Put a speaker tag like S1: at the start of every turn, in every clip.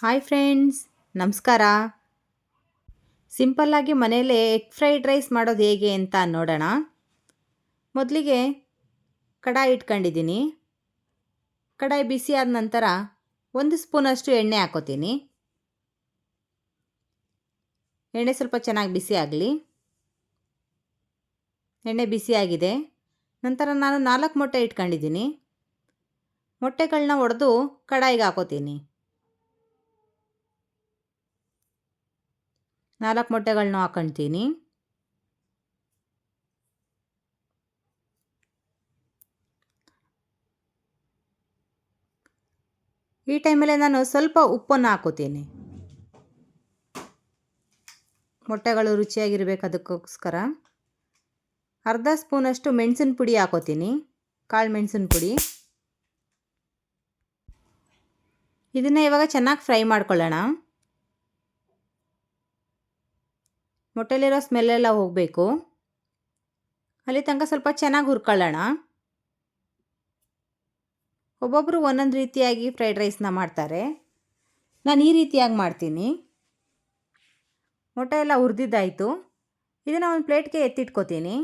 S1: Hi friends, ನಮಸ್ಕಾರ. ಸಿಂಪಲ್ಲಾಗಿ ಮನೆಯಲ್ಲೇ ಎಗ್ ಫ್ರೈಡ್ ರೈಸ್ ಮಾಡೋದು ಹೇಗೆ ಅಂತ ನೋಡೋಣ. ಮೊದಲಿಗೆ ಕಡಾಯಿ ಇಟ್ಕೊಂಡಿದ್ದೀನಿ. ಕಡಾಯಿ ಬಿಸಿ ಆದ ನಂತರ ಒಂದು ಸ್ಪೂನಷ್ಟು ಎಣ್ಣೆ ಹಾಕೋತೀನಿ. ಎಣ್ಣೆ ಸ್ವಲ್ಪ ಚೆನ್ನಾಗಿ ಬಿಸಿ ಆಗಲಿ. ಎಣ್ಣೆ ಬಿಸಿಯಾಗಿದೆ ನಂತರ ನಾನು ನಾಲ್ಕು ಮೊಟ್ಟೆ ಇಟ್ಕೊಂಡಿದ್ದೀನಿ. ಮೊಟ್ಟೆಗಳನ್ನ ಒಡೆದು ಕಡಾಯಿಗೆ ಹಾಕೋತೀನಿ. ನಾಲ್ಕು ಮೊಟ್ಟೆಗಳನ್ನ ಹಾಕೊಳ್ತೀನಿ ಈ ಟೈಮಲ್ಲಿ ನಾನು ಸ್ವಲ್ಪ ಉಪ್ಪನ್ನು ಹಾಕೋತೀನಿ. ಮೊಟ್ಟೆಗಳು ರುಚಿಯಾಗಿರ್ಬೇಕು ಅದಕ್ಕೋಸ್ಕರ. ಅರ್ಧ ಸ್ಪೂನಷ್ಟು ಮೆಣಸಿನ ಪುಡಿ ಹಾಕೋತೀನಿ. ಕಾಳು ಮೆಣಸಿನ ಪುಡಿ. ಇದನ್ನು ಇವಾಗ ಚೆನ್ನಾಗಿ ಫ್ರೈ ಮಾಡ್ಕೊಳ್ಳೋಣ. ಮೊಟ್ಟೆಲಿರೋ ಸ್ಮೆಲ್ಲೆಲ್ಲ ಹೋಗಬೇಕು. ಅಲ್ಲಿ ತನಕ ಸ್ವಲ್ಪ ಚೆನ್ನಾಗಿ ಹುರ್ಕೊಳ್ಳೋಣ. ಒಬ್ಬೊಬ್ಬರು ಒಂದೊಂದು ರೀತಿಯಾಗಿ ಫ್ರೈಡ್ ರೈಸ್ನ ಮಾಡ್ತಾರೆ. ನಾನು ಈ ರೀತಿಯಾಗಿ ಮಾಡ್ತೀನಿ. ಮೊಟ್ಟೆ ಎಲ್ಲ ಹುರಿದಿದ್ದಾಯಿತು. ಇದನ್ನು ಒಂದು ಪ್ಲೇಟ್ಗೆ ಎತ್ತಿಟ್ಕೋತೀನಿ.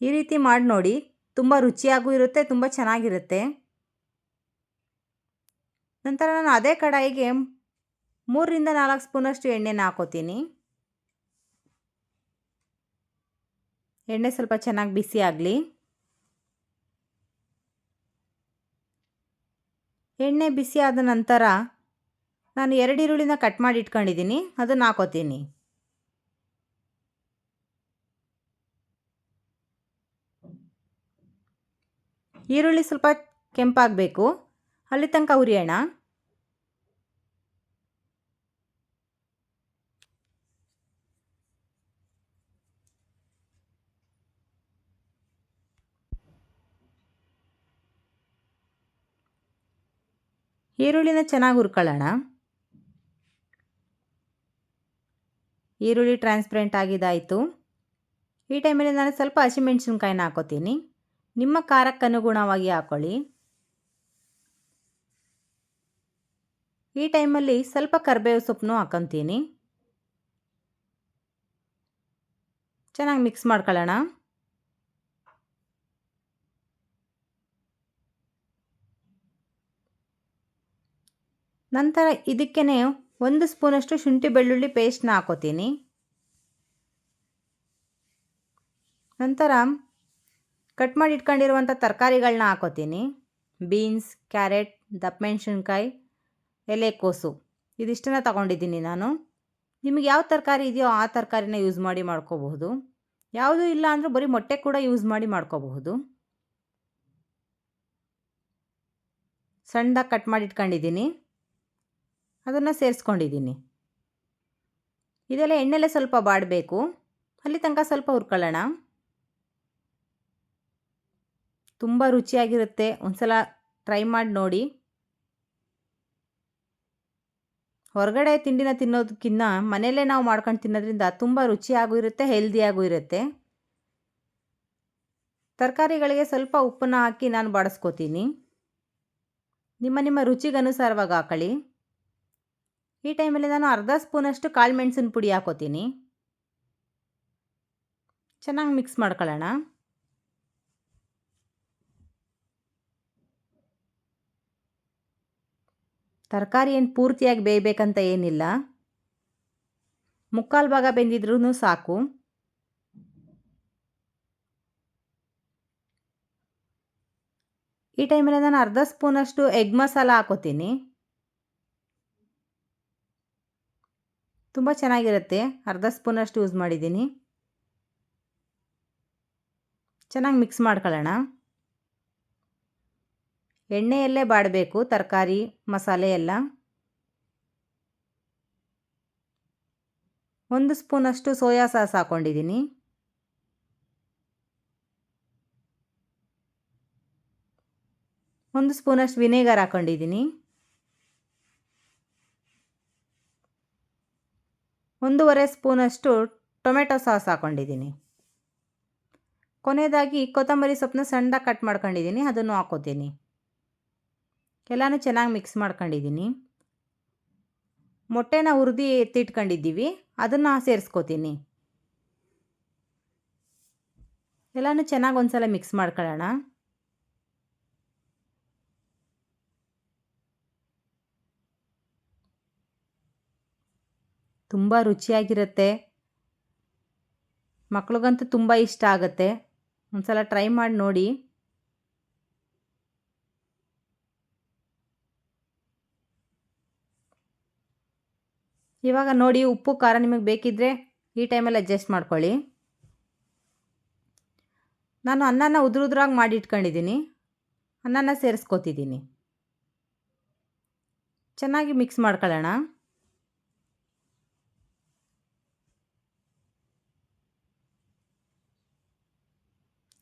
S1: ಈ ರೀತಿ ಮಾಡಿ ನೋಡಿ. ತುಂಬ ರುಚಿಯಾಗೂ ಇರುತ್ತೆ, ತುಂಬ ಚೆನ್ನಾಗಿರುತ್ತೆ. ನಂತರ ನಾನು ಅದೇ ಕಡಾಯಿಗೆ ಮೂರರಿಂದ ನಾಲ್ಕು ಸ್ಪೂನಷ್ಟು ಎಣ್ಣೆನ ಹಾಕೋತೀನಿ. ಎಣ್ಣೆ ಸ್ವಲ್ಪ ಚೆನ್ನಾಗಿ ಬಿಸಿ ಆಗಲಿ. ಎಣ್ಣೆ ಬಿಸಿ ಆದ ನಂತರ ನಾನು ಎರಡು ಈರುಳ್ಳಿನ ಕಟ್ ಮಾಡಿ ಇಟ್ಕೊಂಡಿದ್ದೀನಿ, ಅದನ್ನು ಹಾಕೋತೀನಿ. ಈರುಳ್ಳಿ ಸ್ವಲ್ಪ ಕೆಂಪಾಗಬೇಕು. ಅಲ್ಲಿ ತನಕ ಹುರಿಯೋಣ ಈರುಳ್ಳಿನ ಚೆನ್ನಾಗಿ ಹುರ್ಕೊಳ್ಳೋಣ. ಈರುಳ್ಳಿ ಟ್ರಾನ್ಸ್ಪರೆಂಟ್ ಆಗಿದ್ದಾಯಿತು ಈ ಟೈಮಲ್ಲಿ ನಾನು ಸ್ವಲ್ಪ ಹಸಿಮೆಣ್ಸಿನ್ಕಾಯಿನ ಹಾಕೋತೀನಿ. ನಿಮ್ಮ ಖಾರಕ್ಕೆ ಅನುಗುಣವಾಗಿ ಹಾಕೊಳ್ಳಿ. ಈ ಟೈಮಲ್ಲಿ ಸ್ವಲ್ಪ ಕರಿಬೇವು ಸೊಪ್ಪನ್ನು ಹಾಕೊತೀನಿ. ಚೆನ್ನಾಗಿ ಮಿಕ್ಸ್ ಮಾಡ್ಕೊಳ್ಳೋಣ. ನಂತರ ಇದಕ್ಕೆ ಒಂದು ಸ್ಪೂನಷ್ಟು ಶುಂಠಿ ಬೆಳ್ಳುಳ್ಳಿ ಪೇಸ್ಟ್ನ ಹಾಕೋತೀನಿ. ನಂತರ ಕಟ್ ಮಾಡಿ ಇಟ್ಕೊಂಡಿರುವಂಥ ತರಕಾರಿಗಳನ್ನ ಹಾಕೋತೀನಿ. ಬೀನ್ಸ್ ಕ್ಯಾರೆಟ್ ದಪ್ಪಮೆಣ್ಸಿನ್ಕಾಯಿ ಎಲೆಕೋಸು ಇದಿಷ್ಟನ್ನು ತಗೊಂಡಿದ್ದೀನಿ ನಾನು. ನಿಮಗೆ ಯಾವ ತರಕಾರಿ ಇದೆಯೋ ಆ ತರಕಾರಿನ ಯೂಸ್ ಮಾಡಿ ಮಾಡ್ಕೋಬಹುದು. ಯಾವುದೂ ಇಲ್ಲ ಅಂದರೂ ಬರೀ ಮೊಟ್ಟೆ ಕೂಡ ಯೂಸ್ ಮಾಡಿ ಮಾಡ್ಕೋಬಹುದು. ಸಣ್ಣದಾಗಿ ಕಟ್ ಮಾಡಿ ಇಟ್ಕೊಂಡಿದ್ದೀನಿ. ಅದನ್ನು ಸೇರಿಸ್ಕೊಂಡಿದ್ದೀನಿ. ಇದೆಲ್ಲ ಎಣ್ಣೆಲೆ ಸ್ವಲ್ಪ ಬಾಡಬೇಕು. ಅಲ್ಲಿ ತನಕ ಸ್ವಲ್ಪ ಹುರ್ಕೊಳ್ಳೋಣ. ತುಂಬ ರುಚಿಯಾಗಿರುತ್ತೆ. ಒಂದು ಟ್ರೈ ಮಾಡಿ ನೋಡಿ. ಹೊರಗಡೆ ತಿಂಡಿನ ತಿನ್ನೋದಕ್ಕಿಂತ ಮನೆಯಲ್ಲೇ ನಾವು ಮಾಡ್ಕೊಂಡು ತಿನ್ನೋದ್ರಿಂದ ತುಂಬ ರುಚಿಯಾಗೂ ಇರುತ್ತೆ, ಹೆಲ್ದಿಯಾಗೂ ಇರುತ್ತೆ. ತರಕಾರಿಗಳಿಗೆ ಸ್ವಲ್ಪ ಉಪ್ಪನ್ನು ಹಾಕಿ ನಾನು ಬಾಡಿಸ್ಕೋತೀನಿ. ನಿಮ್ಮ ನಿಮ್ಮ ರುಚಿಗನುಸಾರವಾಗಿ ಹಾಕೊಳ್ಳಿ. ಈ ಟೈಮಲ್ಲಿ ನಾನು ಅರ್ಧ ಸ್ಪೂನಷ್ಟು ಕಾಳು ಮೆಣಸಿನ ಪುಡಿ ಹಾಕೋತೀನಿ. ಚೆನ್ನಾಗಿ ಮಿಕ್ಸ್ ಮಾಡ್ಕೊಳ್ಳೋಣ. ತರಕಾರಿ ಏನು ಪೂರ್ತಿಯಾಗಿ ಬೇಯಬೇಕಂತ ಏನಿಲ್ಲ. ಮುಕ್ಕಾಲು ಭಾಗ ಬೆಂದಿದ್ರೂ ಸಾಕು. ಈ ಟೈಮಲ್ಲಿ ನಾನು ಅರ್ಧ ಸ್ಪೂನಷ್ಟು ಎಗ್ ಮಸಾಲ ಹಾಕೋತೀನಿ. ತುಂಬ ಚೆನ್ನಾಗಿರುತ್ತೆ. ಅರ್ಧ ಸ್ಪೂನಷ್ಟು ಯೂಸ್ ಮಾಡಿದ್ದೀನಿ. ಚೆನ್ನಾಗಿ ಮಿಕ್ಸ್ ಮಾಡ್ಕೊಳ್ಳೋಣ. ಎಣ್ಣೆಯಲ್ಲೇ ಬಾಡಬೇಕು, ತರಕಾರಿ, ಮಸಾಲೆ ಎಲ್ಲ. ಒಂದು ಸ್ಪೂನಷ್ಟು ಸೋಯಾ ಸಾಸ್ ಹಾಕ್ಕೊಂಡಿದ್ದೀನಿ ಒಂದು ಸ್ಪೂನಷ್ಟು ವಿನೇಗರ್ ಹಾಕ್ಕೊಂಡಿದ್ದೀನಿ ಒಂದೂವರೆ ಸ್ಪೂನಷ್ಟು ಟೊಮೆಟೊ ಸಾಸ್ ಹಾಕ್ಕೊಂಡಿದ್ದೀನಿ ಕೊನೆಯದಾಗಿ ಕೊತ್ತಂಬರಿ ಸೊಪ್ಪನ್ನ ಸಣ್ಣದಾಗಿ ಕಟ್ ಮಾಡ್ಕೊಂಡಿದ್ದೀನಿ, ಅದನ್ನು ಹಾಕೋತೀನಿ. ಎಲ್ಲನೂ ಚೆನ್ನಾಗಿ ಮಿಕ್ಸ್ ಮಾಡ್ಕೊಂಡಿದ್ದೀನಿ. ಮೊಟ್ಟೆನ ಹುರಿದು ಎತ್ತಿಟ್ಕೊಂಡಿದ್ದೀವಿ, ಅದನ್ನು ಸೇರಿಸ್ಕೋತೀನಿ. ಎಲ್ಲನೂ ಚೆನ್ನಾಗಿ ಒಂದ್ಸಲ ಮಿಕ್ಸ್ ಮಾಡ್ಕೊಳ್ಳೋಣ. ತುಂಬ ರುಚಿಯಾಗಿರುತ್ತೆ. ಮಕ್ಳಿಗಂತೂ ತುಂಬ ಇಷ್ಟ ಆಗುತ್ತೆ. ಒಂದ್ಸಲ ಟ್ರೈ ಮಾಡಿ ನೋಡಿ. ಇವಾಗ ನೋಡಿ ಉಪ್ಪು, ಖಾರ ನಿಮಗೆ ಬೇಕಿದ್ದರೆ ಈ ಟೈಮಲ್ಲಿ ಅಡ್ಜಸ್ಟ್ ಮಾಡ್ಕೊಳ್ಳಿ. ನಾನು ಅನ್ನನ ಉದುರು ಉದುರಾಗಿ ಮಾಡಿ ಇಟ್ಕೊಂಡಿದ್ದೀನಿ. ಅನ್ನನ ಸೇರಿಸ್ಕೊತಿದ್ದೀನಿ. ಚೆನ್ನಾಗಿ ಮಿಕ್ಸ್ ಮಾಡ್ಕೊಳ್ಳೋಣ.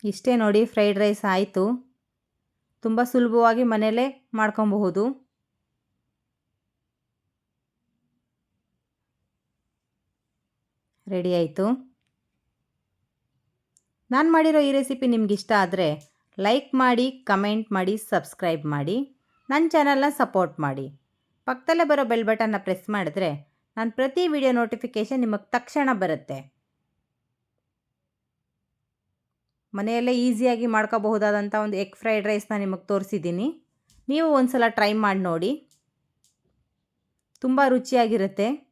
S1: ಇಷ್ಟೇ ನೋಡಿ ಫ್ರೈಡ್ ರೈಸ್ ಆಯಿತು. ತುಂಬ ಸುಲಭವಾಗಿ ಮನೆಯಲ್ಲೇ ಮಾಡ್ಕೊಬಹುದು. ರೆಡಿ ಆಯಿತು. ನಾನು ಮಾಡಿರೋ ಈ ರೆಸಿಪಿ ನಿಮ್ಗೆ ಇಷ್ಟ ಆದರೆ ಲೈಕ್ ಮಾಡಿ, ಕಮೆಂಟ್ ಮಾಡಿ, ಸಬ್ಸ್ಕ್ರೈಬ್ ಮಾಡಿ ನನ್ನ ಚಾನಲ್ನ ಸಪೋರ್ಟ್ ಮಾಡಿ. ಪಕ್ಕದಲ್ಲೇ ಬರೋ ಬೆಲ್ ಬಟನ್ನ ಪ್ರೆಸ್ ಮಾಡಿದ್ರೆ ನಾನು ಪ್ರತಿ ವಿಡಿಯೋ ನೋಟಿಫಿಕೇಷನ್ ನಿಮಗೆ ತಕ್ಷಣ ಬರುತ್ತೆ. ಮನೆಯಲ್ಲೇ ಈಸಿಯಾಗಿ ಮಾಡ್ಕೋಬಹುದಾದಂಥ ಒಂದು ಎಗ್ ಫ್ರೈಡ್ ರೈಸ್ನ ನಿಮಗೆ ತೋರಿಸಿದ್ದೀನಿ. ನೀವು ಒಂದು ಸಲ ಟ್ರೈ ಮಾಡಿ ನೋಡಿ. ತುಂಬ ರುಚಿಯಾಗಿರುತ್ತೆ.